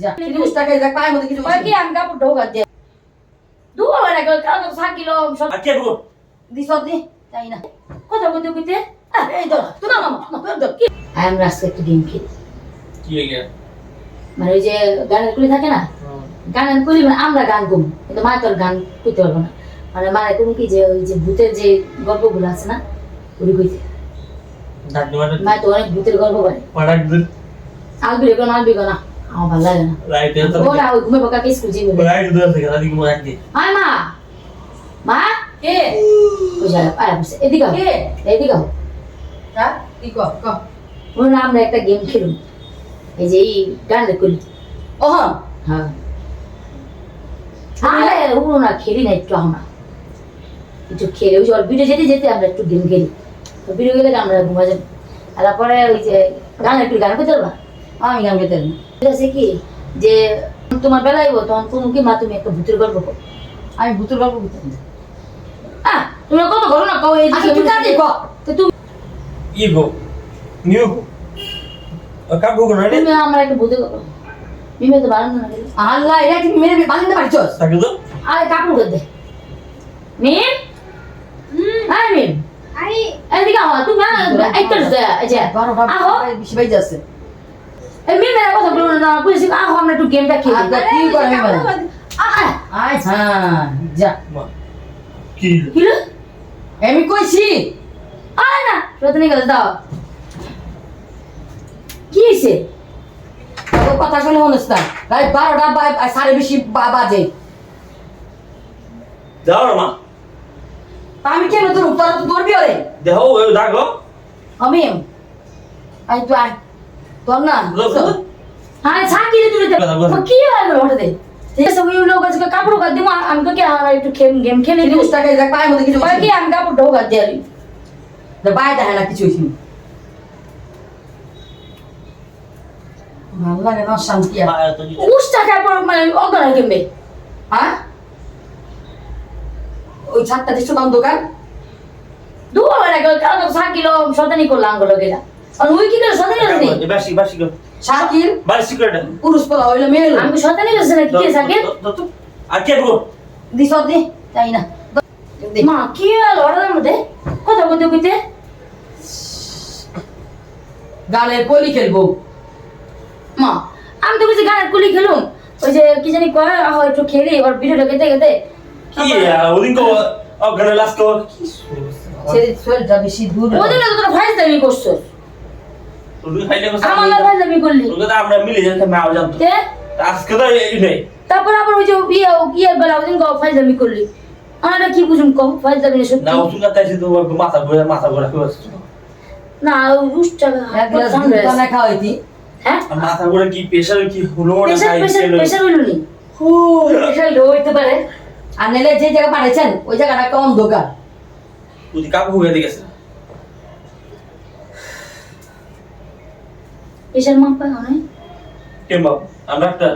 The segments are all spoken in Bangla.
যা। তিরিশ টাকায় দেখ পায়ের মধ্যে কিছু কি আমি কাপড় ঢোকা দিয়ে দু হবে না কারণ সাকিল আর কে গো দিস দি। তাই না। কথা কইতে কইতে এই তো তোমার মামা তো কি? আমরা আজকে একটু গেম খেলি কি হয়ে গেল? মানে ওই যে গানের কুলি থাকে না? গানের কুলি মানে আমরা গান গুম কিন্তু মা তোর গান কইতে পারব না। মানে মানে তুমি কি যে ওই যে ভূতের যে গল্পগুলো আছে না ওগুলি কইতে। দিবা মা তো অনেক ভূতের গল্প করে। আলবি রেখো না আলবি না। আমার ভালো লাগে না। রাইতে তো ওরা ওই ঘুমে বাকা স্কুল যাবে রাইতে তো থেকে আদি মো রাখি আয় মা। মা? কে? ওই যা আয় বসে এদিকে কে? এদিকে। হ্যাঁ কি কর কর ওর না আমরা একটা গেম খেলুম। এই যে এই গানের কুলি ও হ্যাঁ। হ্যাঁ আরে ও না খেলি না একটু আমরা। একটু খেলে। ওই যে ওর ভিডিও যেতে যেতে আমরা একটু গেম খেলি। তো ভিডিও গেলে আমরা ঘুমা যাব। আর তারপরে ওই যে গান একটু গান করতে পারবা? আমি গান গেতে না। ঠিক আছে কি? যে তোমার বেলায় তখন তুমি কি মা তুমি একটা ভূতের গল্প করো আমি ভূতের গল্প করতে হ্যাঁ তুমি কত করো না কও এই আচ্ছা তুই কাজে ক তো তুমি ই গো নিউ গো কাপ গো না রে তুমি আমার একটা ভূতের গল্প মিমে তো না আল্লাহ এটা কি মেরে পারছস? থাকে তো? আরে করে দে। মিম? হ্যাঁ মিম। আরে। এদিকে আহ তুমি একটা যে আহো। বেশি বাইজে এই কথা বলো না বুঝছি আহো আমরা একটু গেমটা খেলি। আচ্ছা, কি করে আমি বলি? আচ্ছা যা মা কি? কি আমি কইছি। আয় না রতনী গেল দাও। কি হয়েছে তোর কথা শুনে মনস না। রাত বারোটা সাড়ে বেশি বা- বাজে। যাও মা। তা আমি কেন তোর তোরা তো ধরবি ওরে দেখো দেখো। আমি আই তো আয়। তোর না হ্যাঁ ছাকি রে তুই। কি হয়ে গেল হঠাৎ? ঠিক আছে ওই লোক আছে কাপড় কাট দিমু আমি তো কি আর একটু গেম খেলে দিই টাকায় দেখ পায়ের মধ্যে কিছু ওই কি আমি কাপড় ঢোকা দিয়ে বাইরে দেখে না কিছু হয়েছিল ভালো লাগে না শান্তি আর। মা তো মানে হ্যাঁ? ওই ছাদটা দেখছ দোকান দু হবে না কারণ সাকিল শতানি করলাম গেলা আর ওই কি করে শতানি করছি বাসি বাসি গো শাকিল বাড়ি সিক্রেট পুরুষ পোলা হইল মেয়ে হইল। আমি শতানি করছি না কি সাকিল আর কে গো দিস দি তাই না। মা কি হলো? ওর মধ্যে কথা কইতে কইতে। গানের কলি খেলব। মা আমি তো কিছু গানের কুলি খেলুম। ওই যে কি জানি কয় আহ একটু খেলি এবার ভিডিওটা কি ওদিন কো অগানে লাস্ট কো সে শরীরটা বেশি দূর। ওদিন তো তোরা ফাইজ দাবি করছ ওদিন খাইলে কো আমার না ফাইজ দাবি করলি। তোকে তো আমরা মিলে যেতে মা জানতো আজকে তো এই নেই। তারপর আবার ওই যে ইয়ে ইয়ের বেলা ওদিন কও ফাইজ দাবি করলি। আমরা কি বুঝুম কম ফাইজ দাবি না সত্যি। না ওষুধ না তো মাথা ঘুরে মাথা ঘুরে কি হচ্ছে। না উষ্টা এক গ্লাস দুধ বানায় খাওয়াইতি। হ্যাঁ? আর মাথা ঘুরে কি প্রেসার কি হলো না খাই প্রেসার প্রেসার হইল নি। প্রেসার লো হইতে পারে। আর নেলে যে জায়গা পাঠাইছেন ওই জায়গাটা একটা কাকু হয়ে গেছে। প্রেসার মাপ অনেক? কে বাবু আমরা একটা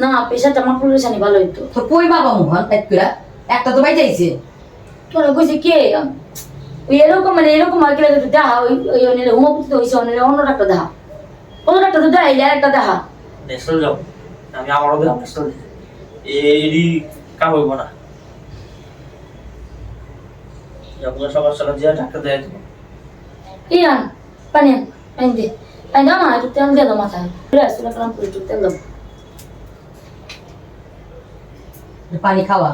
না প্রেসারটা মাপ করলে জানি ভালো হইতো। তো কই বাবা মোহন এক করে একটা তো বাইজাইছে তোরা কইছে কে? ওই এরকম মানে এরকম আর কি দেখা ওই ওই অনেক হোমিওপ্যাথি তো হইছে অনেক অন্য ডাক্তার দেখা অন্য ডাক্তার তো দেখাই আর একটা দেখা ন্যাশনাল যাও। আমি আমারও দিলাম ন্যাশনাল এডি কাম হইব না। আপনার সবার সাথে যে ডাক্তার দেয় ইয়ান পানি পানি দে পানি দাও না একটু তেল দিয়ে দাও মাথায় ঘুরে আসলে কালাম করে একটু তেল দাও পানি খাওয়া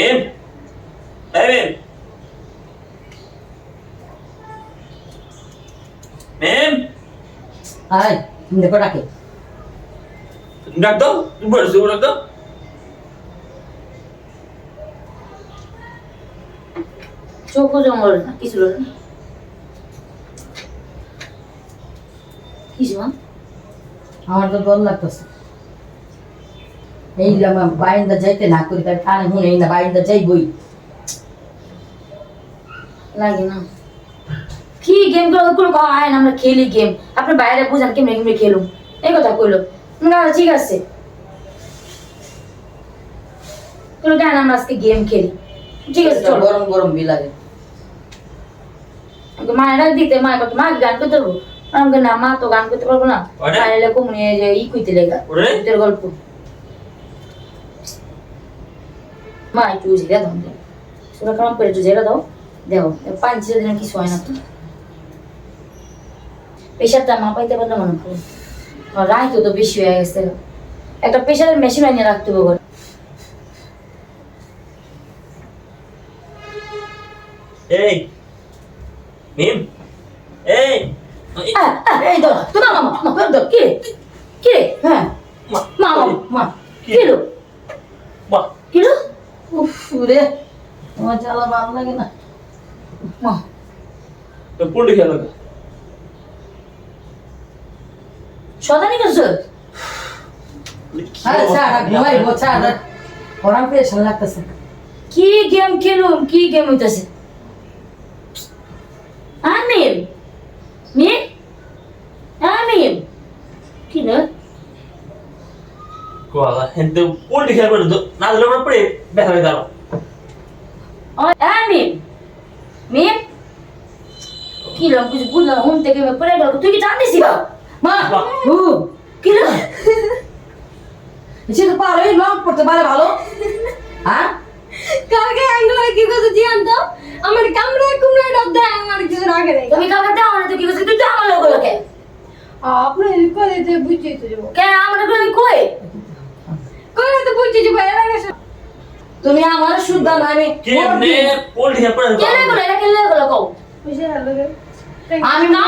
এম এম মেম আয় তুমি দেখো ডাকে ডাক দাও তুমি বলেছ ডাক দাও চোখও জমল না কিছু না কিছু আমার তো ডর লাগতেছে। এই বাইন্দা যাইতে না করি তার কানে শুনে না বাইন্দা যাইবই। লাগে না। কি গেমগুলো ওগুলো আয় না আমরা খেলি গেম আপনি বাইরে বুঝান কেমনে কেমনে খেলুম এই কথা কইলো। না ঠিক আছে। কোনো কেন আমরা আজকে গেম খেলি। ঠিক আছে চলো। গরম গরম বি লাগে। মায়ের দিতে মায়ের মা গান করতে আমাকে না মা তো গান করতে পারব না? তাহলে কমনি যে ই কইতে লেগা। ভূতের গল্প। মা একটু জিরা দাও সুরা কালাম করে একটু জিরা দাও। দেও পাঁচ জিরা দিনে কিছু হয় না তো। প্রেশারটা মা পাইতে পারলে মনে করো রায় তো তো বেশি হয়ে গেছে। একটা প্রেশারের মেশিন আনিয়ে রাখতে হবে এই মিম এই। এই, ধর তোমার মামা মামা ধর কি? কি হ্যাঁ মা, মা ওই, মা কি? কি লো মা, কি লো উফ রে জ্বালা ভালো লাগে না মা তো পুন্ডি খেলো কে? সদানি আরে? ছাড় ঘুমাই গো ছাড় ওরাম পেরেশান লাগতেছে কি গেম খেলুম কি গেম হইতাছে আমিম মিম আমিম কি না? কোয়ালা, হেনতে পুন্ডি খেলো করে না দিলে আমরা পড়ে ব্যথা হয়ে গেল আমিম মিম। কি বুঝলাম ঘুম থেকে পড়ে গেল। তুই কি জানিস বা? মা বাহ। কি না সে তো পারো লং পড়তে পারে ভালো। হ্যাঁ কালকে আঙ্গুলে কি করছে জিয়ান তো? আমার কামড়ে কুমড়ে ডাব দেয় আমার কিছু রাখে তুমি কাউকে দাও না তুই কি করছিস তুই তো আমার লোক কই করে তো তুমি আমার শুদ্ধ না আমি কেমনে পুন্ডি খেলো করে কে রে গুলো। এটা কে লে কও? বুঝে গেল আমি না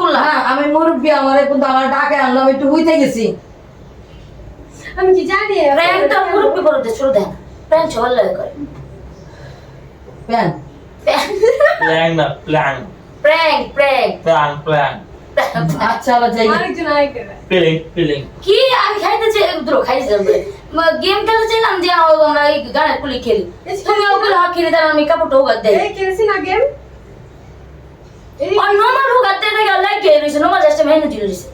করলা। হ্যাঁ আমি মুরব্বী আমার কিন্তু আমার ডাকে আনলাম একটু হইতে গেছি। আমি কি জানি প্র্যাঙ্কটা মুরব্বি করতে শুরু দেন লাগে করে। প্যান প্ল্যান না plan. Prank prank. Plan plan. আচ্ছা আবার যাই আরেকজন আরেক করে ফিলিং ফিলিং কি আমি খাইতে চাই দুটো খাইতে যাবে গেম খেলতে চাইলাম যে আ- আমরা এই গানের কুলি খেলি তুমি ওগুলো হক খেলি তার আমি কাপড়টা উগাত দেই এই খেলছি না গেম এই আর নরমাল উগাত দেই না লাইক কে রইছে নরমাল জাস্ট মেনু দিল রইছে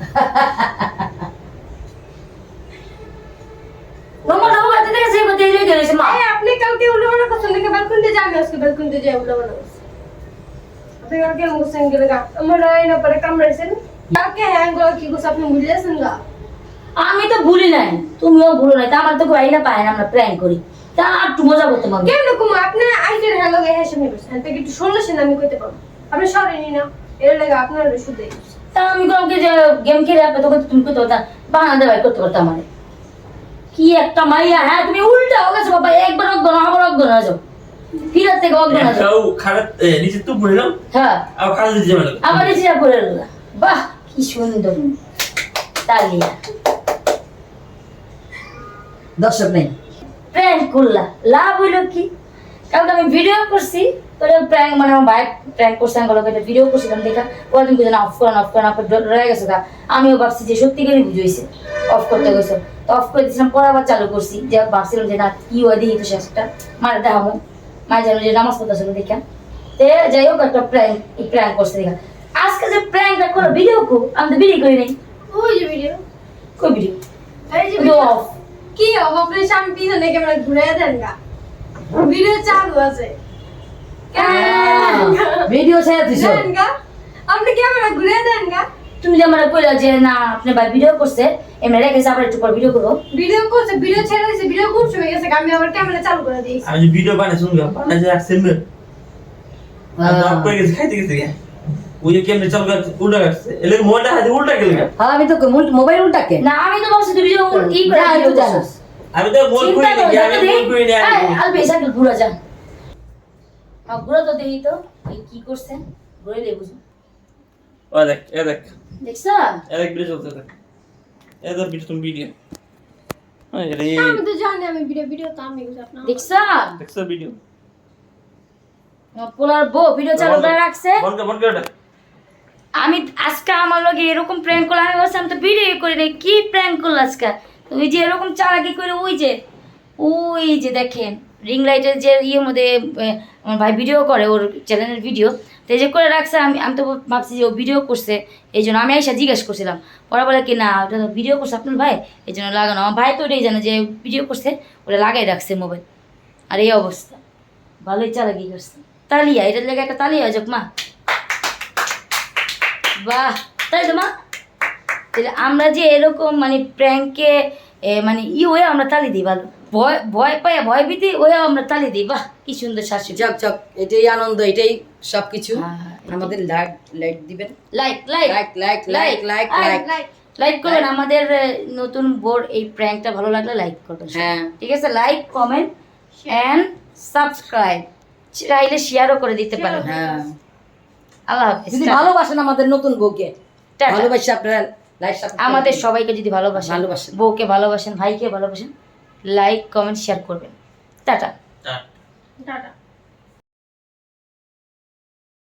নরমাল উগাত দেই সে বদে রই রইছে মা এই আপনি কালকে উল্টো বানা করছেন নাকি বেলকুন দিয়ে যাবে আজকে বেলকুন দিয়ে যাই উল্টো হ্যাং করে কি করছে আপনি গা? আমি তো ভুলি নাই তুমিও ভুলো নাই তা আমার তো গাই না পায় না আমরা প্র্যাঙ্ক করি। তা আর একটু মজা করতে পারব কেমন রকম আপনি আইটের হ্যালো গে হেসে নেবেন তাকে একটু শুনলেছেন আমি কইতে পারব। আপনি সরেনি না এর লাগে আপনার শুধু তা আমি কোনো কি যে গেম খেলে আপনি তখন তুমি করতে পারতাম বাহানা করতে পারতাম কি একটা মাইয়া হ্যাঁ তুমি উল্টা হয়ে গেছো বাবা একবার অজ্ঞান আবার অজ্ঞান হয়ে যাও। হয়ে খারাপ নিচে তো হ্যাঁ। আর খারাপ দিতে যাবে আবার পড়ে রইলা বাহ কি সুন্দর। তালিয়া। দর্শক নেই। প্র্যাঙ্ক করলা। লাভ হইল কি? কালকে আমি ভিডিও করছি তোর প্র্যাঙ্ক মানে আমার ভাই প্র্যাঙ্ক করছে আমি একটা ভিডিও করছিলাম দেখা অফ করেন অফ করেন আপনার রয়ে গেছে গা। আমিও ভাবছি যে সত্যিকারই বুঝেছে অফ করতে গেছো। তো অফ করে দিয়েছিলাম পরে আবার চালু করছি। যে ভাবছিলাম যে না কি হয় দেখি তো শেষটা। মারে দেখাবো। যেন যে নামাজ পড়তেছিল দেখা তে যাই হোক একটা প্র্যাঙ্ক প্র্যাঙ্ক করছে দেখা আজকে যে প্র্যাঙ্কটা করো ভিডিও কো? আমি তো ভিডিও করি নাই। ওই যে ভিডিও কই ভিডিও এই যে ভিডিও অফ কি হবে আপনি সামনে পিছনে ক্যামেরা ঘুরে দেন গা। ভিডিও চালু আছে। ভিডিও ছেড়ে দিছ। আপনি ক্যামেরা ঘুরে দেন গা। তুমি যে আমার কইলা যে না আপনি ভাই ভিডিও করছে এমনি রেখেছে আবার একটু পর ভিডিও করব ভিডিও করছে ভিডিও ছেড়ে দিয়েছে ভিডিও খুব সময় গেছে আমি আবার ক্যামেরা চালু করে দিয়েছি। আমি যে ভিডিও বানাই শুনবি বানাই যে আসছেন করে গেছে খাইতে গেছে ওই যে কেমনে চাল গাছ উল্টা গাছে এলে মোবাইলটা হাতে উল্টা গেল হ্যাঁ আমি তো মোবাইল উল্টাকে না আমি তো ভাবছি ভিডিও ই করে ভিডিও তুই জানাস। আমি তো মোবাইল করি করো নি আমি মোবাইল করি নি আলবে সাইকেল ঘুরা যা আর ঘুরা তো দেখি তো। কি করছে ঘুরে লে বুঝো ও দেখ এ দেখ। দেখছ? ভিডিও ভিডিও তুমি ভিডিও। আরে আমি তো জানি আমি ভিডিও ভিডিও তো আমি করছি আপনার দেখছ? দেখছ ভিডিও? আমার পোলার বউ ভিডিও চালু করে রাখছে। বন্ধ বন্ধ করে আমি আজকে আমার লগে এরকম প্র্যাঙ্ক করলাম আমি বলছি আমি তো ভিডিও করি নাই। কি প্র্যাঙ্ক করল আজকে? ওই যে এরকম চালাকি করে ওই যে ওই যে দেখেন। রিং লাইটের যে ইয়ের মধ্যে আমার ভাই ভিডিও করে ওর চ্যানেলের ভিডিও তো যে করে রাখছে, আমি আমি তো ভাবছি যে ও ভিডিও করছে, এই জন্য আমি এসে জিজ্ঞেস করছিলাম। ওরা বলে কি, না, ওটা তো ভিডিও করছে আপনার ভাই, এই জন্য লাগানো। আমার ভাই তো ওটাই জানে যে ভিডিও করছে ওটা লাগাই রাখছে মোবাইল আর এই অবস্থা। ভালোই চালাকি করছে। তালিয়া, এটার লেগে একটা তালিয়া, যাক মা। বাহ, তাই তো মা? তাহলে আমরা যে এরকম মানে প্র্যাঙ্কে মানে ই হয়ে আমরা তালি দিই, ভালো। ভয় ভয় পায় ভয় ভীতি হয়েও আমরা তালি দিই। বাহ কি সুন্দর শাশুড়ি। যাক যাক এটাই আনন্দ এটাই সবকিছু। হ্যাঁ, আমাদের লাইক লাইক দিবেন। Like like. Like like like like like like করবেন আমাদের নতুন বোর্ড এই প্র্যাঙ্কটা ভালো লাগলে লাইক করবেন। হ্যাঁ। ঠিক আছে লাইক কমেন্ট অ্যান্ড সাবস্ক্রাইব। চাইলে শেয়ারও করে দিতে পারেন। হ্যাঁ। আল্লাহ হাফিজ। যদি ভালোবাসেন আমাদের নতুন বউকে। ভালোবাসি আপনারা লাইক আমাদের সবাইকে যদি ভালোবাসেন ভালোবাসেন। বউকে ভালোবাসেন ভাইকে ভালোবাসেন লাইক কমেন্ট শেয়ার করবেন। টাটা। টাটা।